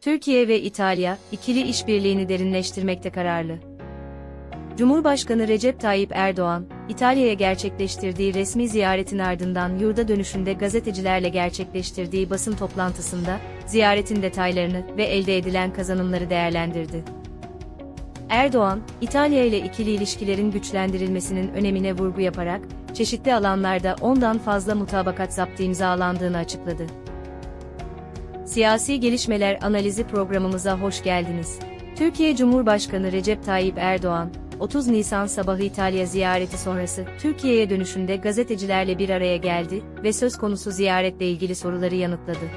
Türkiye ve İtalya, ikili işbirliğini derinleştirmekte kararlı. Cumhurbaşkanı Recep Tayyip Erdoğan, İtalya'ya gerçekleştirdiği resmi ziyaretin ardından yurda dönüşünde gazetecilerle gerçekleştirdiği basın toplantısında, ziyaretin detaylarını ve elde edilen kazanımları değerlendirdi. Erdoğan, İtalya ile ikili ilişkilerin güçlendirilmesinin önemine vurgu yaparak, çeşitli alanlarda ondan fazla mutabakat zaptı imzalandığını açıkladı. Siyasi gelişmeler analizi programımıza hoş geldiniz. Türkiye Cumhurbaşkanı Recep Tayyip Erdoğan, 30 Nisan sabahı İtalya ziyareti sonrası Türkiye'ye dönüşünde gazetecilerle bir araya geldi ve söz konusu ziyaretle ilgili soruları yanıtladı.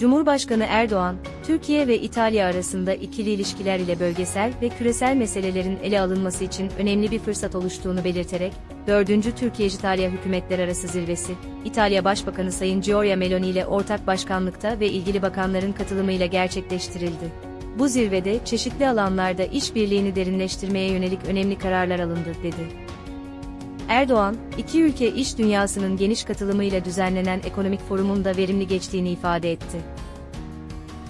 Cumhurbaşkanı Erdoğan, Türkiye ve İtalya arasında ikili ilişkiler ile bölgesel ve küresel meselelerin ele alınması için önemli bir fırsat oluştuğunu belirterek, 4. Türkiye-İtalya Hükümetler Arası Zirvesi, İtalya Başbakanı Sayın Giorgia Meloni ile ortak başkanlıkta ve ilgili bakanların katılımıyla gerçekleştirildi. Bu zirvede çeşitli alanlarda işbirliğini derinleştirmeye yönelik önemli kararlar alındı, dedi. Erdoğan, iki ülke iş dünyasının geniş katılımıyla düzenlenen ekonomik forumun da verimli geçtiğini ifade etti.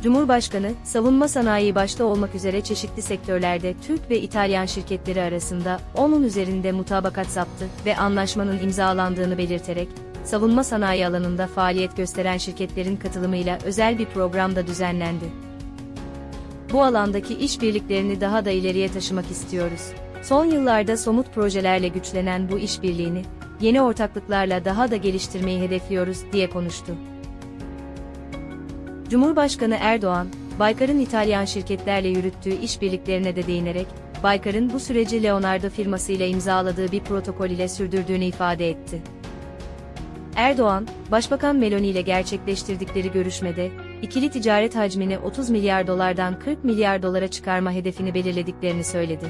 Cumhurbaşkanı, savunma sanayi başta olmak üzere çeşitli sektörlerde Türk ve İtalyan şirketleri arasında 10'un üzerinde mutabakat zaptı ve anlaşmanın imzalandığını belirterek, savunma sanayi alanında faaliyet gösteren şirketlerin katılımıyla özel bir program da düzenlendi. Bu alandaki işbirliklerini daha da ileriye taşımak istiyoruz. Son yıllarda somut projelerle güçlenen bu işbirliğini, yeni ortaklıklarla daha da geliştirmeyi hedefliyoruz, diye konuştu. Cumhurbaşkanı Erdoğan, Baykar'ın İtalyan şirketlerle yürüttüğü işbirliklerine de değinerek, Baykar'ın bu süreci Leonardo firmasıyla imzaladığı bir protokol ile sürdürdüğünü ifade etti. Erdoğan, Başbakan Meloni ile gerçekleştirdikleri görüşmede, ikili ticaret hacmini 30 milyar dolardan 40 milyar dolara çıkarma hedefini belirlediklerini söyledi.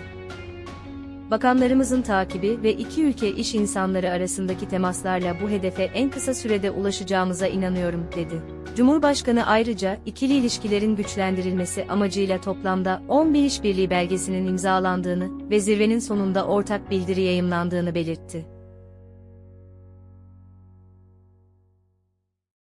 Bakanlarımızın takibi ve iki ülke iş insanları arasındaki temaslarla bu hedefe en kısa sürede ulaşacağımıza inanıyorum, dedi. Cumhurbaşkanı ayrıca, ikili ilişkilerin güçlendirilmesi amacıyla toplamda 11 işbirliği belgesinin imzalandığını ve zirvenin sonunda ortak bildiri yayımlandığını belirtti.